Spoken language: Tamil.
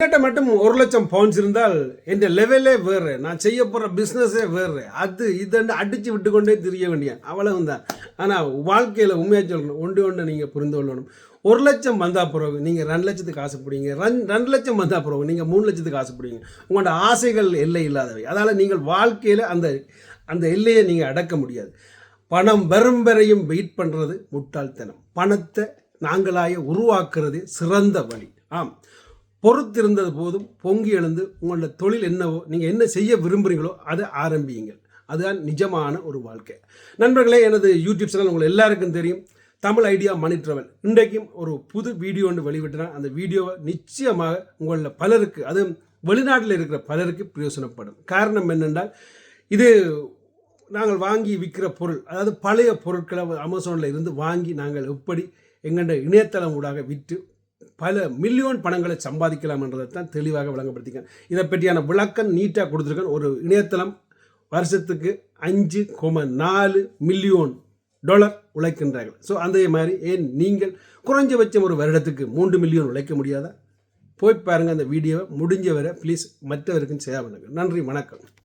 என்கிட்ட மட்டும் ஒரு லட்சம் பவுன்ஸ் இருந்தால் என் லெவலே வேறு. நான் செய்ய போகிற பிஸ்னஸே வேறு. அது இதண்டு அடித்து விட்டு கொண்டே திரிய வேண்டிய அவ்வளவுதான். ஆனால் வாழ்க்கையில் உண்மையாக சொல்லணும். ஒன்று ஒன்று நீங்கள் புரிந்து கொள்ளணும். ஒரு லட்சம் வந்தால் பிறகு நீங்கள் ரெண்டு லட்சத்துக்கு ஆசைப்படுவீங்க ரன் ரெண்டு லட்சம் வந்தால் பிறகு நீங்கள் மூணு லட்சத்துக்கு ஆசைப்படுவீங்க உங்களோட ஆசைகள் எல்லை இல்லாதவை. அதால் நீங்கள் வாழ்க்கையில் அந்த அந்த எல்லையை நீங்கள் அடக்க முடியாது. பணம் வரும் வரையும் வெயிட் பண்ணுறது முட்டாள்தனம். பணத்தை நாங்களாய உருவாக்குறது சிறந்த வழி. ஆம். பொறுத்திருந்தது போதும் பொங்கி எழுந்து உங்களோட தொழில் என்னவோ நீங்கள் என்ன செய்ய விரும்புகிறீங்களோ அதை ஆரம்பியுங்கள். அதுதான் நிஜமான ஒரு வாழ்க்கை. நண்பர்களே எனது யூடியூப் சேனல் உங்களுக்கு எல்லாருக்கும் தெரியும். Tamil idea Mani travel. இன்றைக்கும் ஒரு புது வீடியோ ஒன்று வெளிவிட்டேன் அந்த வீடியோவை நிச்சயமாக உங்களில் பலருக்கு அது வெளிநாட்டில் இருக்கிற பலருக்கு பிரயோசனப்படும். காரணம் என்னென்றால் இது நாங்கள் வாங்கி விற்கிற பொருள் அதாவது பழைய பொருட்களை அமேசானில் இருந்து வாங்கி நாங்கள் எப்படி எங்கள்ட இணையதளம் ஊடாக விற்று பல மில்லியன் பணங்களை சம்பாதிக்கலாம் என்றதை தான் தெளிவாக விளங்கப்படுத்திக்கேன் இதை பற்றியான விளக்கம் நீட்டாக கொடுத்துருக்கேன் ஒரு இணையதளம் வருஷத்துக்கு அஞ்சு கோம நாலு மில்லியன் டாலர் உழைக்கின்றார்கள். ஸோ அதே மாதிரி ஏன் நீங்கள் குறைஞ்சபட்சம் ஒரு வருடத்துக்கு மூன்று மில்லியன் உழைக்க முடியாதா? போய் பாருங்கள் அந்த வீடியோவை. முடிஞ்ச வரை ப்ளீஸ் மற்றவருக்கும் ஷேர் பண்ணுங்கள் நன்றி வணக்கம்.